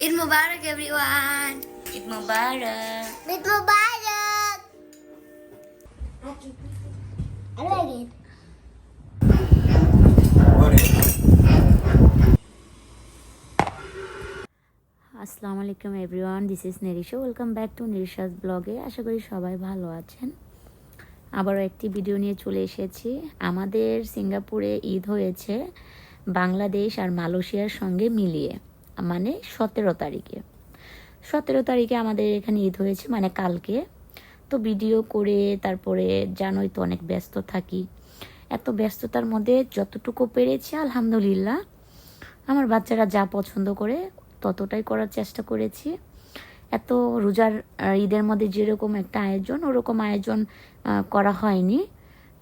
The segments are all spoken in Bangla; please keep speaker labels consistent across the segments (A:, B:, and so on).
A: Eid Mubarak, everyone.
B: Eid Mobarak.
A: Eid Mubarak. I like it.
B: আসসালামু আলাইকুম everyone this is Nerisha welcome back to Nerisha's ব্লগে আশা করি সবাই ভালো আছেন। আবারও একটি ভিডিও নিয়ে চলে এসেছি। আমাদের সিঙ্গাপুরে ঈদ হয়েছে বাংলাদেশ আর মালয়েশিয়ার সঙ্গে মিলিয়ে। মানে সতেরো তারিখে। সতেরো তারিখে আমাদের এখানে ঈদ হয়েছে মানে কালকে। তো ভিডিও করে তারপরে জানোই তো অনেক ব্যস্ত থাকি। এত ব্যস্ততার মধ্যে যতটুকু পেরেছি, আলহামদুলিল্লাহ। আমার বাচ্চারা যা পছন্দ করে ততটাই করার চেষ্টা করেছি। এত রোজার ঈদের মধ্যে যেরকম একটা আয়োজন, ওরকম আয়োজন করা হয়নি।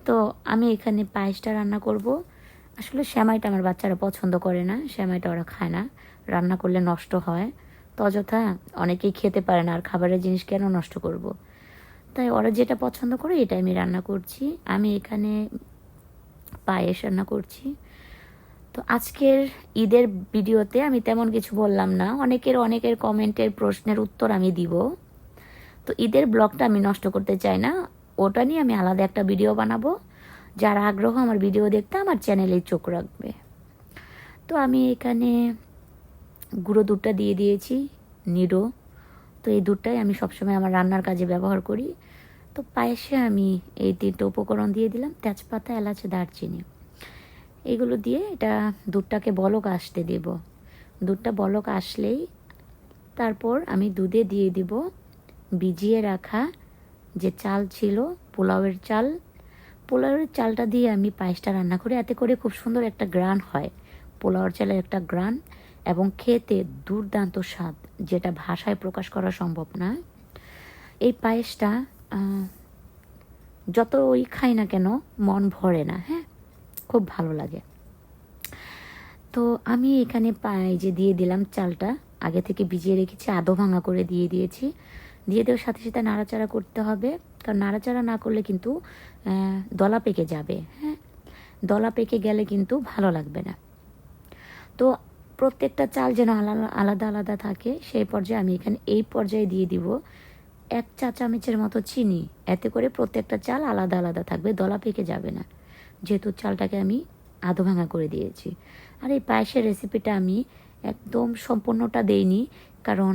B: তো আমি এখানে পায়েসটা রান্না করব। আসলে শ্যামাইটা আমার বাচ্চারা পছন্দ করে না, শ্যামাইটা ওরা খায় না। রান্না করলে নষ্ট হয়। তো অযথা অনেকেই খেতে পারে না, আর খাবারের জিনিস কেন নষ্ট করব। তাই ওরা যেটা পছন্দ করে এটা আমি রান্না করছি। আমি এখানে পায়েস রান্না করছি। তো আজকের ঈদের ভিডিওতে আমি তেমন কিছু বললাম না। অনেকের অনেকের কমেন্টের প্রশ্নের উত্তর আমি দিব। তো ঈদের ব্লগটা আমি নষ্ট করতে চাই না। ওটা নিয়ে আমি আলাদা একটা ভিডিও বানাবো। যার আগ্রহ আমার ভিডিও দেখতে আমার চ্যানেলে চোখ রাখবে। তো আমি এখানে গুঁড়ো দুধটা দিয়ে দিয়েছি, নিরো। তো এই দুধটাই আমি সবসময় আমার রান্নার কাজে ব্যবহার করি। তো পায়েসে আমি এই তিনটে উপকরণ দিয়ে দিলাম, তেজপাতা, এলাচ, দারচিনি। এগুলো দিয়ে এটা দুধটাকে বলক আসতে দেব। দুধটা বলক আসলেই তারপর আমি দুধে দিয়ে দিব ভিজিয়ে রাখা যে চাল ছিল, পোলাওয়ের চাল পোলাওয়ের চালটা দিয়ে আমি পায়েসটা রান্না করি। এতে করে খুব সুন্দর একটা গ্রান হয়। পোলাওয়ের চালের একটা গ্রান এবং খেতে দুর্দান্ত স্বাদ, যেটা ভাষায় প্রকাশ করা সম্ভব না। এই পায়েসটা যত ওই খাই না কেন, মন ভরে না হ্যাঁ? খুব ভালো লাগে। তো আমি এখানে পায়ে যে দিয়ে দিলাম চালটা, আগে থেকে ভিজিয়ে রেখেছি আধো ভাঙা করে দিয়ে দিয়েছি। দিয়ে দেওয়ার সাথে সাথে নাড়াচাড়া করতে হবে। কারণ নাড়াচাড়া না করলে কিন্তু দলা পেকে যাবে। হ্যাঁ? দলা পেকে গেলে কিন্তু ভালো লাগবে না। তো প্রত্যেকটা চাল যেন আলাদা আলাদা থাকে, সেই পর্যায়ে আমি এখানে এই পর্যায়ে দিয়ে দিব এক চা চামচের মতো চিনি। এতে করে প্রত্যেকটা চাল আলাদা আলাদা থাকবে, দলা পেকে যাবে না। যেহেতু চালটাকে আমি আধো ভাঙা করে দিয়েছি। আর এই পায়েসের রেসিপিটা আমি একদম সম্পূর্ণটা দেইনি, কারণ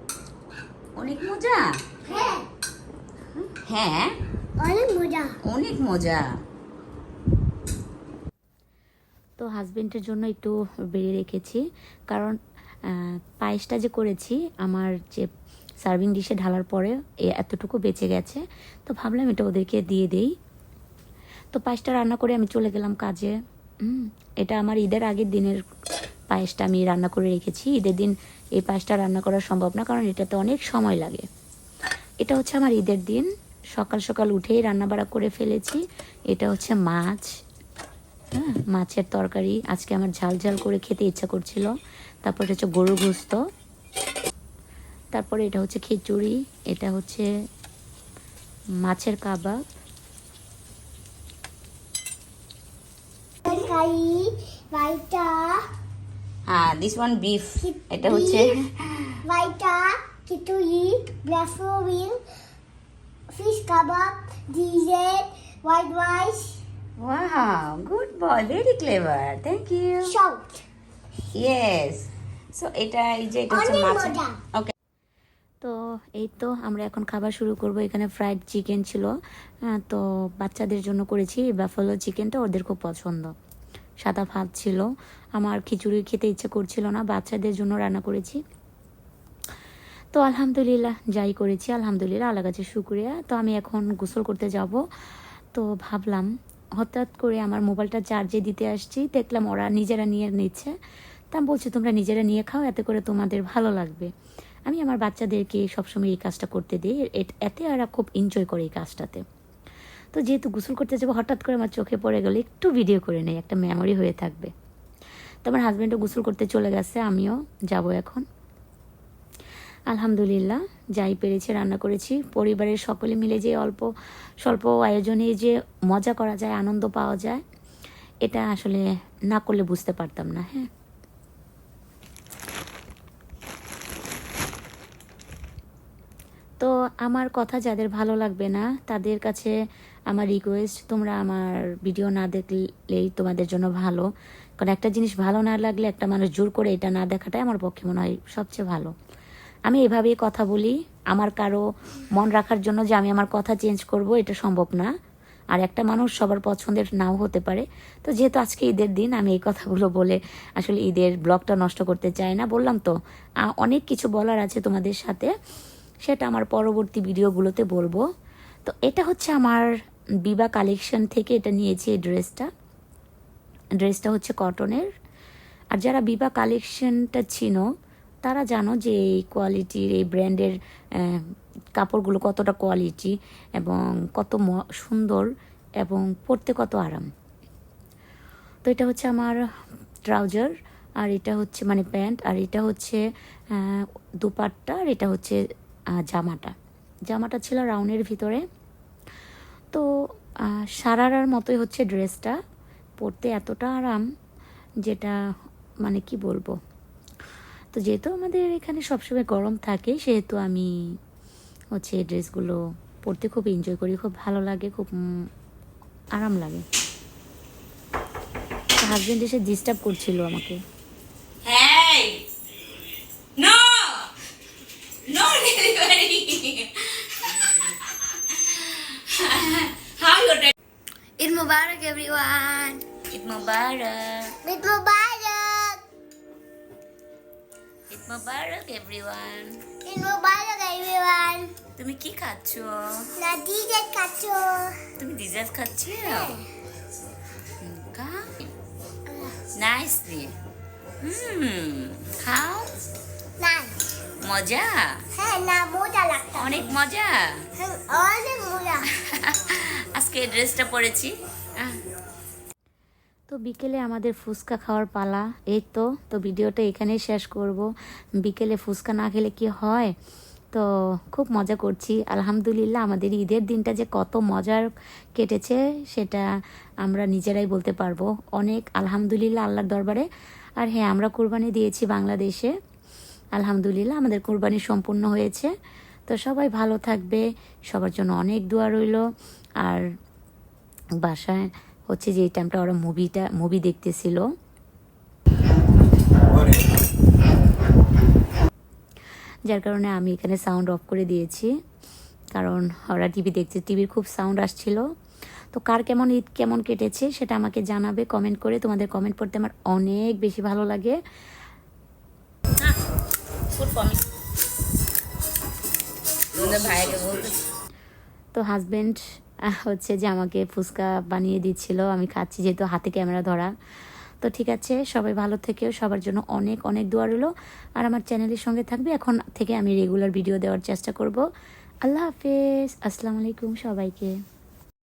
B: অনেক মজা?
A: Hey,
B: হ্যাঁ?
A: অনেক মজা।
B: অনেক মজা। তো হাজবেন্ডের জন্য একটু বেড়ে রেখেছি। কারণ পায়েসটা যে করেছি আমার যে সার্ভিং ডিশে ঢালার পরে এ- এতটুকু বেঁচে গেছে। তো ভাবলাম এটা ওদেরকে দিয়ে দেই। তো পায়েসটা রান্না করে আমি চলে গেলাম কাজে। এটা আমার ঈদের আগের দিনের পায়েসটা আমি রান্না করে রেখেছি। ঈদের দিন এই পায়েসটা রান্না করা সম্ভব না, কারণ এটাতে অনেক সময় লাগে। এটা হচ্ছে আমার ঈদের দিন। সকাল সকাল উঠেই রান্নাবাড়া করে ফেলেছি। এটা হচ্ছে মাছ। হ্যাঁ মাছের তরকারি। আজকে আমার ঝাল ঝাল করে খেতে ইচ্ছা করছিল। তারপর হচ্ছে গরু গোস্ত। তারপরে এটা হচ্ছে খিচুড়ি। এটা হচ্ছে মাছের কাবাব।
A: তরকারি রাইতা
B: হ্যাঁ দিস ওয়ান বিফ এটা হচ্ছে
A: রাইতা খিচুড়ি ব্লাফোবিন fish kebab diesel white rice.
B: Wow good boy very clever thank you
A: salt
B: yes so এটা এই যে এটা হচ্ছে মাছ। ওকে তো এই তো আমরা এখন খাবার শুরু করব। এখানে ফ্রাইড চিকেন ছিল। তো বাচ্চাদের জন্য করেছি ব্যাফালো চিকেনটা ওদের খুব পছন্দ। সাদা ভাত ছিল। আমার খিচুড়ি খেতে ইচ্ছে করছিল না, বাচ্চাদের জন্য রান্না করেছি। তো আলহামদুলিল্লাহ, যাই করেছি, আলহামদুলিল্লাহ আল্লাহ কাছে শুক্রিয়া। তো আমি এখন গোসল করতে যাব। তো ভাবলাম, হঠাৎ করে আমার মোবাইলটা চার্জে দিতে আসছি। দেখলাম ওরা নিজেরা নিয়ে নিচ্ছে। তা বলছি, তোমরা নিজেরা নিয়ে খাও, এতে করে তোমাদের ভালো লাগবে। আমি আমার বাচ্চাদেরকে সবসময় এই কাজটা করতে দিই। এতে ওরা খুব এনজয় করে এই কাজটাতে। তো যেহেতু গোসল করতে যাব, হঠাৎ করে আমার চোখে পড়ে গেলে, একটু ভিডিও করে নেই, একটা মেমোরি হয়ে থাকবে। তো আমার হাজব্যান্ডও গোসল করতে চলে গেছে, আমিও যাব এখন। আলহামদুলিল্লাহ, যাই পেরেছি, রান্না করেছি। পরিবারের সকলে মিলে যে অল্প, স্বল্প আয়োজনে যে মজা করা যায়, আনন্দ পাওয়া যায়, এটা আসলে না করলে বুঝতে পারতাম না হ্যাঁ। তো আমার কথা যাদের ভালো লাগবে না, তাদের কাছে আমার রিকোয়েস্ট তোমরা আমার ভিডিও না দেখলেই তোমাদের জন্য ভালো। কারণ একটা জিনিস ভালো না লাগলে একটা মানুষ জোর করে এটা না দেখাটাই আমার পক্ষে মনে হয় সবচেয়ে ভালো। আমি এভাবেই কথা বলি, আমার কারও মন রাখার জন্য যে আমি আমার কথা চেঞ্জ করব, এটা সম্ভব না। আর একটা মানুষ সবার পছন্দের নাও হতে পারে। তো যেহেতু আজকে ঈদের দিন, আমি এই কথাগুলো বলে আসলে ঈদের ব্লগটা নষ্ট করতে চাই না, বললাম তো। অনেক কিছু বলার আছে তোমাদের সাথে। সেটা আমার পরবর্তী ভিডিওগুলোতে বলব। তো এটা হচ্ছে আমার বিবা কালেকশন থেকে এটা নিয়েছি এই ড্রেসটা ড্রেসটা হচ্ছে কটনের আর যারা বিবা কালেকশনটা ছিল তারা জানো যে এই কোয়ালিটির এই ব্র্যান্ডের কাপড়গুলো কতটা কোয়ালিটি এবং কত সুন্দর এবং পরতে কত আরাম। তো এটা হচ্ছে আমার ট্রাউজার আর এটা হচ্ছে মানে প্যান্ট, আর এটা হচ্ছে দুপাট্টা, আর এটা হচ্ছে জামাটা। জামাটা ছিল রাউনের ভিতরে। তো সারারার মতোই হচ্ছে ড্রেসটা। পরতে এতটা আরাম যেটা মানে কি বলব? তো যেহেতু আমাদের এখানে সবসময় গরম থাকে, সেহেতু আমি হচ্ছে ড্রেসগুলো পরতে খুব এনজয় করি। খুব ভালো লাগে, খুব আরাম লাগে। হাজবেন্ড এসে ডিস্টার্ব করছিল আমাকে
C: Hey! No! No delivery! How you ready?
A: Eid Mubarak, everyone.
B: মোবারক
A: Eid Mubarak.
B: ঈদ মোবারক এভরিওয়ান
A: Eid Mubarak, everyone.
B: তুমি কি খাচ্ছ?
A: না Nadija Kacho.
B: তুমি ডিজার্ট খাচ্ছ? নাইস দিয়ে। হুম খাও।
A: Nan.
B: মজা?
A: হ্যাঁ না মজা লাগতো
B: অনেক মজা?
A: হ্যাঁ, অনেক মজা।
B: আজকে ড্রেসটা পরেছি। আহ। তো বিকেলে আমাদের ফুচকা খাওয়ার পালা। এই তো তো ভিডিওটা এখানেই শেষ করব। বিকেলে ফুচকা না খেলে কি হয়? তো খুব মজা করছি। আলহামদুলিল্লাহ, আমাদের ঈদের দিনটা যে কত মজার কেটেছে, সেটা আমরা নিজেরাই বলতে পারব। অনেক আলহামদুলিল্লাহ আল্লাহর দরবারে। আর হ্যাঁ আমরা কোরবানি দিয়েছি বাংলাদেশে। আলহামদুলিল্লাহ, আমাদের কোরবানি সম্পূর্ণ হয়েছে। তো সবাই ভালো থাকবে। সবার জন্য অনেক দোয়া রইল। আর বাসায় হচ্ছে যে এই টাইমটা ওরা মুভিটা মুভি দেখতেছিল। যার কারণে আমি এখানে সাউন্ড অফ করে দিয়েছি। কারণ ওরা টিভি দেখছে টিভির খুব সাউন্ড আসছিল। তো কার কেমন ঈদ কেমন কেটেছে সেটা আমাকে জানাবে কমেন্ট করে। তোমাদের কমেন্ট পড়তে আমার অনেক বেশি ভালো লাগে। তো হাজবেন্ড হচ্ছে যে আমাকে ফুচকা বানিয়ে দিচ্ছিল। আমি খাচ্ছি যেহেতু হাতে ক্যামেরা ধরা। তো ঠিক আছে, সবাই ভালো থেকেও সবার জন্য অনেক অনেক দোয়া রইল। আর আমার চ্যানেলের সঙ্গে থাকবে। এখন থেকে আমি রেগুলার ভিডিও দেওয়ার চেষ্টা করব। আল্লাহ হাফেজ। আসসালামু আলাইকুম সবাইকে।